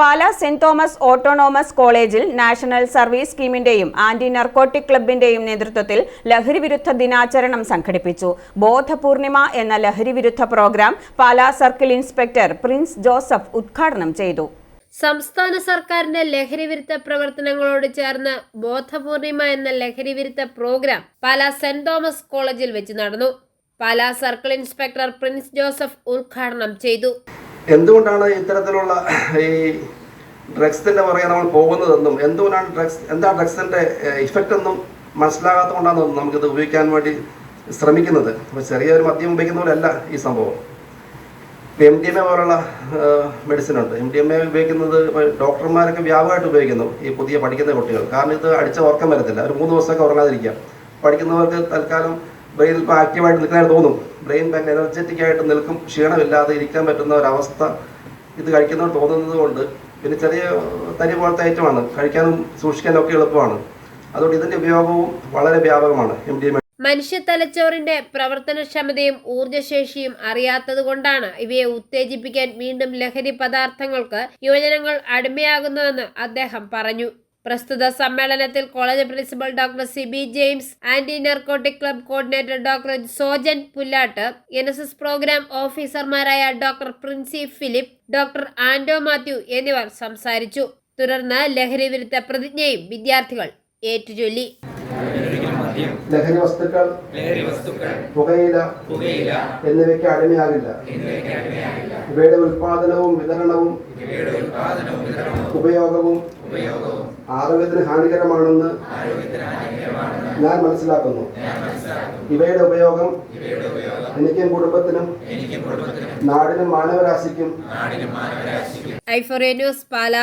പാല saint Thomas autonomous കോളേജിൽ national service സ്കീമിന്റെയും anti narcotic ക്ലബിന്റെയും നേതൃത്വത്തിൽ ലഹരിവിരുദ്ധ ദിനാചരണം സംഘടിപ്പിച്ചു. ബോധപൂർണിമ എന്ന ലഹരിവിരുദ്ധ program Pala circle inspector Prince Joseph ഉദ്ഘാടനം ചെയ്തു. സംസ്ഥാന സർക്കാരിന്റെ ലഹരിവിരുദ്ധ പ്രവർത്തനങ്ങളോട് ചേർന്ന് ബോധപൂർണിമ എന്ന ലഹരിവിരുദ്ധ പ്രോഗ്രാം പാല സെന്റ് തോമസ് കോളേജിൽ വെച്ച് നടന്നു. പാല സർക്കിൾ ഇൻസ്പെക്ടർ പ്രിൻസ് ജോസഫ് ഉദ്ഘാടനം ചെയ്തു. എന്തുകൊണ്ടാണ് ഇത്തരത്തിലുള്ള ഈ ഡ്രഗ്സിന്റെ പുറകെ നമ്മൾ പോകുന്നതെന്നും എന്തുകൊണ്ടാണ് ഡ്രഗ്സ് എന്താ ഡ്രഗ്സിന്റെ ഇഫക്റ്റ് എന്നും മനസ്സിലാകാത്തതുകൊണ്ടാണ് നമുക്കിത് ഉപയോഗിക്കാൻ വേണ്ടി ശ്രമിക്കുന്നത്? അപ്പോൾ ചെറിയൊരു മദ്യം ഉപയോഗിക്കുന്ന പോലെയല്ല ഈ സംഭവം. എം ഡി എം എ പോലുള്ള മെഡിസിൻ ഉണ്ട്. എം ഡി എം എ ഉപയോഗിക്കുന്നത് ഡോക്ടർമാരൊക്കെ വ്യാപകമായിട്ട് ഉപയോഗിക്കുന്നു ഈ പുതിയ പഠിക്കുന്ന കുട്ടികൾ. കാരണം ഇത് അടിച്ച ഉറക്കം വരത്തില്ല. ഒരു മൂന്ന് ദിവസമൊക്കെ ഉറങ്ങാതിരിക്കാം പഠിക്കുന്നവർക്ക് തൽക്കാലം ബ്രെയിൻ ഇപ്പോൾ ആക്റ്റീവായിട്ട് നിൽക്കുന്നതായി തോന്നും. ബ്രെയിൻ ഭയങ്കര എനർജറ്റിക് ആയിട്ട് നിൽക്കും. ക്ഷീണമില്ലാതെ ഇരിക്കാൻ പറ്റുന്ന ഒരവസ്ഥ ഇത് കഴിക്കുന്നവർ തോന്നുന്നത് കൊണ്ട്. പിന്നെ ചെറിയ തരി പോലത്തെ ഐറ്റമാണ് കഴിക്കാനും സൂക്ഷിക്കാനും ഒക്കെ എളുപ്പമാണ്. അതുകൊണ്ട് ഇതിന്റെ ഉപയോഗവും വളരെ വ്യാപകമാണ്. എം ഡി മനുഷ്യ തലച്ചോറിന്റെ പ്രവർത്തനക്ഷമതയും ഊർജശേഷിയും അറിയാത്തതുകൊണ്ടാണ് ഇവയെ ഉത്തേജിപ്പിക്കാൻ വീണ്ടും ലഹരി പദാർത്ഥങ്ങൾക്ക് യുവജനങ്ങൾ അടിമയാകുന്നതെന്ന് അദ്ദേഹം പറഞ്ഞു. പ്രസ്തുത സമ്മേളനത്തിൽ college principal doctor Sibi James anti narcotic club coordinator doctor Sojan Pullattu N S S program ഓഫീസർമാരായ ഡോക്ടർ പ്രിൻസി ഫിലിപ്പ് ഡോക്ടർ ആന്റോ മാത്യു എന്നിവർ സംസാരിച്ചു. തുടർന്ന് ലഹരി വിരുദ്ധ പ്രതിജ്ഞയും വിദ്യാർത്ഥികൾ ഏറ്റുചൊല്ലി. ലഹരി വസ്തുക്കൾ പുകയില എന്നിവയ്ക്ക് അടിമയാകില്ല. ഇവയുടെ ഉൽപാദനവും വിതരണവും ഉപയോഗവും ആരോഗ്യത്തിന് ഹാനികരമാണെന്ന് ഞാൻ മനസ്സിലാക്കുന്നു. ഇവയുടെ ഉപയോഗം എനിക്കും കുടുംബത്തിനും നാടിനും മാനവരാശിക്കും ഐഫോറേ ന്യൂസ് പാല.